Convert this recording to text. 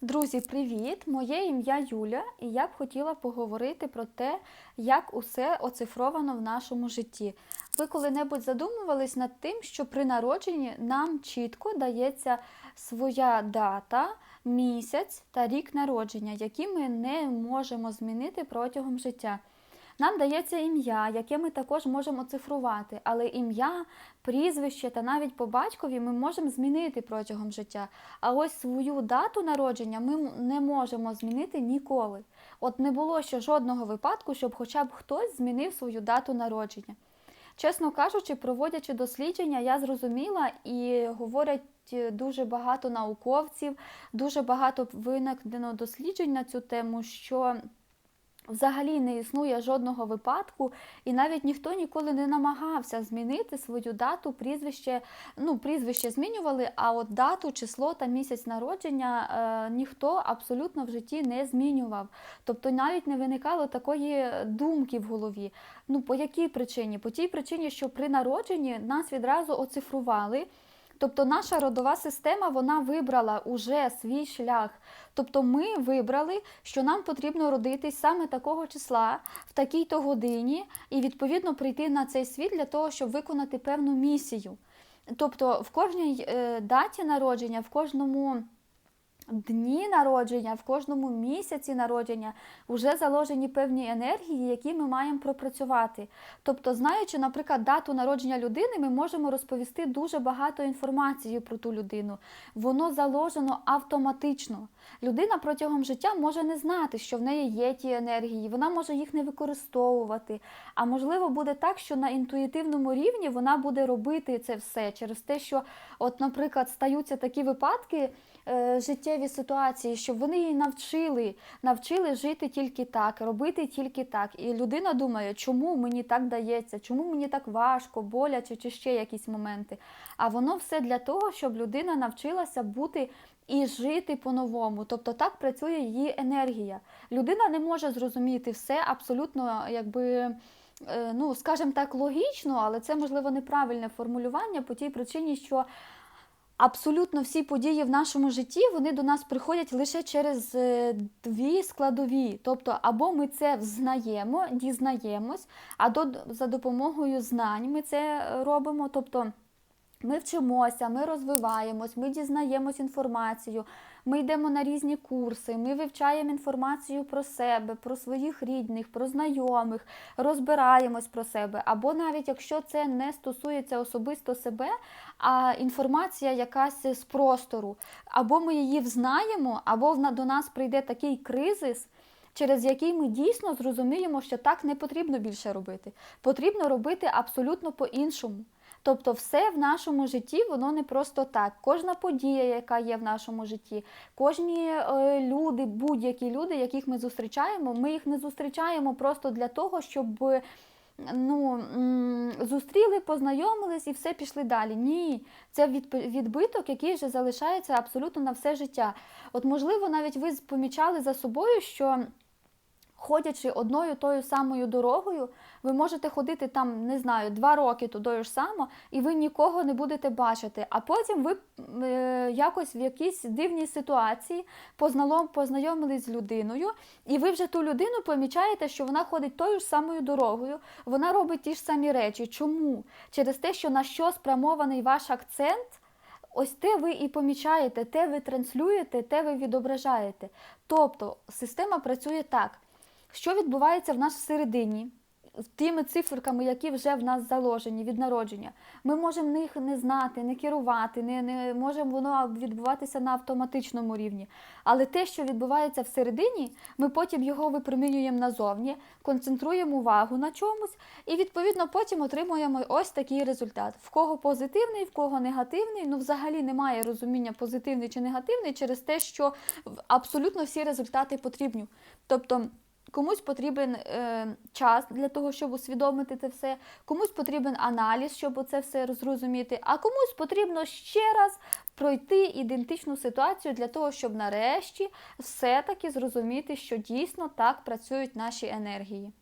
Друзі, привіт! Моє ім'я Юля, і я б хотіла поговорити про те, як усе оцифровано в нашому житті. Ви коли-небудь задумувались над тим, що при народженні нам чітко дається своя дата, місяць та рік народження, які ми не можемо змінити протягом життя. Нам дається ім'я, яке ми також можемо цифрувати, але ім'я, прізвище та навіть по батькові ми можемо змінити протягом життя. А ось свою дату народження ми не можемо змінити ніколи. От не було ще жодного випадку, щоб хоча б хтось змінив свою дату народження. Чесно кажучи, проводячи дослідження, я зрозуміла і говорять е, дуже багато науковців, дуже багато виникнено досліджень на цю тему, що Взагалі не існує жодного випадку, і навіть ніхто ніколи не намагався змінити свою дату, прізвище. Ну, прізвище змінювали, а от дату, число та місяць народження е, ніхто абсолютно в житті не змінював. Тобто навіть не виникало такої думки в голові. Ну, по якій причині? По тій причині, що при народженні нас відразу оцифрували. Тобто наша родова система вона вибрала уже свій шлях. Тобто ми вибрали, що нам потрібно родитись саме такого числа, в такій-то годині, і відповідно прийти на цей світ для того, щоб виконати певну місію. Тобто в кожній е, даті народження, в кожному дні народження, в кожному місяці народження вже заложені певні енергії, які ми маємо пропрацювати. Тобто, знаючи, наприклад, дату народження людини, ми можемо розповісти дуже багато інформації про ту людину. Воно заложено автоматично. Людина протягом життя може не знати, що в неї є ті енергії, вона може їх не використовувати. А можливо, буде так, що на інтуїтивному рівні вона буде робити це все через те, що, от, наприклад, стаються такі випадки. е, Життєві ситуації, щоб вони її навчили, навчили жити тільки так, робити тільки так. І людина думає, чому мені так дається, чому мені так важко, боляче чи ще якісь моменти. А воно все для того, щоб людина навчилася бути і жити по-новому. Тобто так працює її енергія. Людина не може зрозуміти все абсолютно, якби. е, Ну, скажімо так, логічно, але це можливо неправильне формулювання по тій причині, що абсолютно всі події в нашому житті вони до нас приходять лише через е, дві складові. Тобто, або ми це взнаємо, дізнаємось, а до, за допомогою знань ми це е, робимо. Тобто, ми вчимося, ми розвиваємось, ми дізнаємось інформацію, ми йдемо на різні курси, ми вивчаємо інформацію про себе, про своїх рідних, про знайомих, розбираємось про себе. Або навіть якщо це не стосується особисто себе, а інформація якась з простору, або ми її взнаємо, або до нас прийде такий кризис. Через який ми дійсно зрозуміємо, що так не потрібно більше робити. Потрібно робити абсолютно по-іншому. Тобто, все в нашому житті воно не просто так. Кожна подія, яка є в нашому житті, кожні е, люди, будь-які люди, яких ми зустрічаємо, ми їх не зустрічаємо просто для того, щоб ну, зустріли, познайомились і все пішли далі. Ні, це відбиток, який вже залишається абсолютно на все життя. От, можливо, навіть ви помічали за собою, що. Ходячи одною тою самою дорогою, ви можете ходити там, не знаю, два роки тудою ж само, і ви нікого не будете бачити. А потім ви е, якось в якійсь дивній ситуації познайомились з людиною, і ви вже ту людину помічаєте, що вона ходить тою ж самою дорогою, вона робить ті ж самі речі. Чому? Через те, що на що спрямований ваш акцент. Ось те ви і помічаєте, те ви транслюєте, те ви відображаєте. Тобто система працює так. Що відбувається в нас всередині, тими циферками, які вже в нас заложені від народження, ми можемо їх не знати, не керувати, не, не можемо воно відбуватися на автоматичному рівні. Але те, що відбувається всередині, ми потім його випромінюємо назовні, концентруємо увагу на чомусь, і відповідно потім отримуємо ось такий результат. В кого позитивний, в кого негативний. Ну, взагалі немає розуміння позитивний чи негативний через те, що абсолютно всі результати потрібні. Тобто. Комусь потрібен е, час для того, щоб усвідомити це все, комусь потрібен аналіз, щоб це все зрозуміти, а комусь потрібно ще раз пройти ідентичну ситуацію для того, щоб нарешті все-таки зрозуміти, що дійсно так працюють наші енергії.